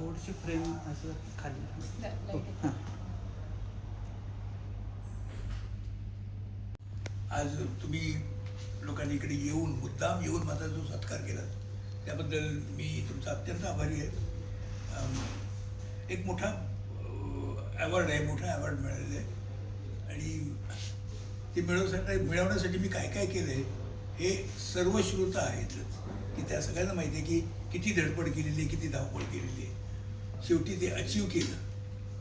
थोडीशी फ्रेम असं खाली. हां. आज तुम्ही लोकांनी इकडे येऊन मुद्दाम येऊन माझा जो सत्कार केला त्याबद्दल मी तुमचा अत्यंत आभारी आहे. एक मोठा अवॉर्ड आहे मोठा अवॉर्ड मिळालेला आहे. आणि ते मिळवण्यासाठी मिळवण्यासाठी मी काय काय केलं आहे हे सर्व श्रोता आहेतच की त्या सगळ्यांना माहिती आहे की किती धडपड केलेली आहे किती धावपळ केलेली आहे. शेवटी ते अचीव केलं.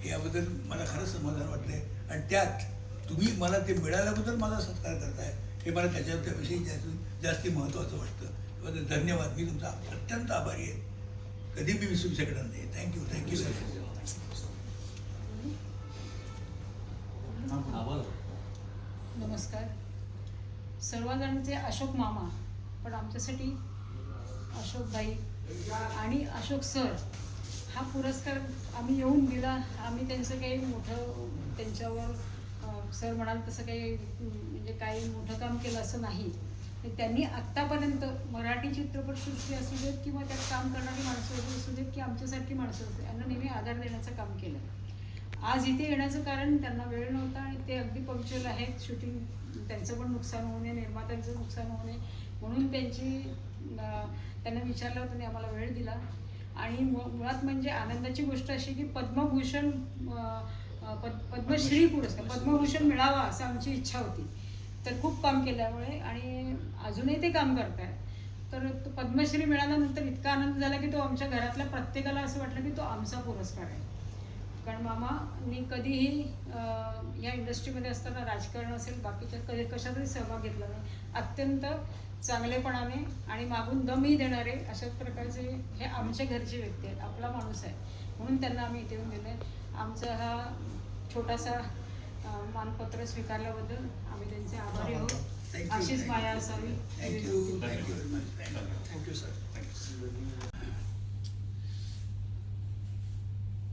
हे याबद्दल मला खरंच समाधान वाटलं आहे आणि त्यात तुम्ही मला ते मिळाल्याबद्दल माझा सत्कार करताय. हे मला त्याच्याविषयी जास्त जास्ती महत्त्वाचं वाटतं. त्याबद्दल धन्यवाद. मी तुमचा अत्यंत आभारी आहे. कधी मी विसरू शकणार नाही. थँक्यू थँक्यू सर नमस्कार. सर्वजणचे अशोक मामा पण आमच्यासाठी अशोक भाई आणि अशोक सर हा पुरस्कार आम्ही येऊन दिला. आम्ही त्यांचं काही मोठं त्यांच्यावर सर म्हणाल तसं काही म्हणजे काही मोठं काम केलं असं नाही. तर त्यांनी आत्तापर्यंत मराठी चित्रपटसृष्टी असू देत किंवा त्यात काम करणारी माणसं असू देत की आमच्यासारखी माणसं असू यांना नेहमी आधार देण्याचं काम केलं. आज इथे येण्याचं कारण त्यांना वेळ नव्हता आणि ते अगदी पंक्च्युअल आहेत. शूटिंग त्यांचं पण नुकसान होऊ नये निर्मात्यांचं नुकसान होऊ नये. म्हणून त्यांची त्यांना विचारलं होतं आम्हाला वेळ दिला. आणि मु- मुळात म्हणजे आनंदाची गोष्ट अशी की पद्मभूषण पद पद्मश्री पुरस्कार पद्मभूषण मिळावा असं आमची इच्छा होती. तर खूप काम केल्यामुळे आणि अजूनही ते काम करताय तर तो पद्मश्री मिळाल्यानंतर इतका आनंद झाला की तो आमच्या घरातल्या प्रत्येकाला असं वाटलं की तो आमचा पुरस्कार आहे. कारण मामानी कधीही या इंडस्ट्रीमध्ये असताना राजकारण असेल बाकीच्या कधी कशातही सहभाग घेतला नाही. अत्यंत चांगलेपणाने आणि मागून दमही देणारे अशा प्रकारचे हे आमच्या घरचे व्यक्ती आहेत आपला माणूस आहे. म्हणून त्यांना आम्ही इथे येऊन दिलं आमचा हा छोटासा मानपत्र स्वीकारल्याबद्दल आम्ही त्यांचे आभारी आहोत. अशीच माया असावी. Thank you thank you very much thank you thank you sir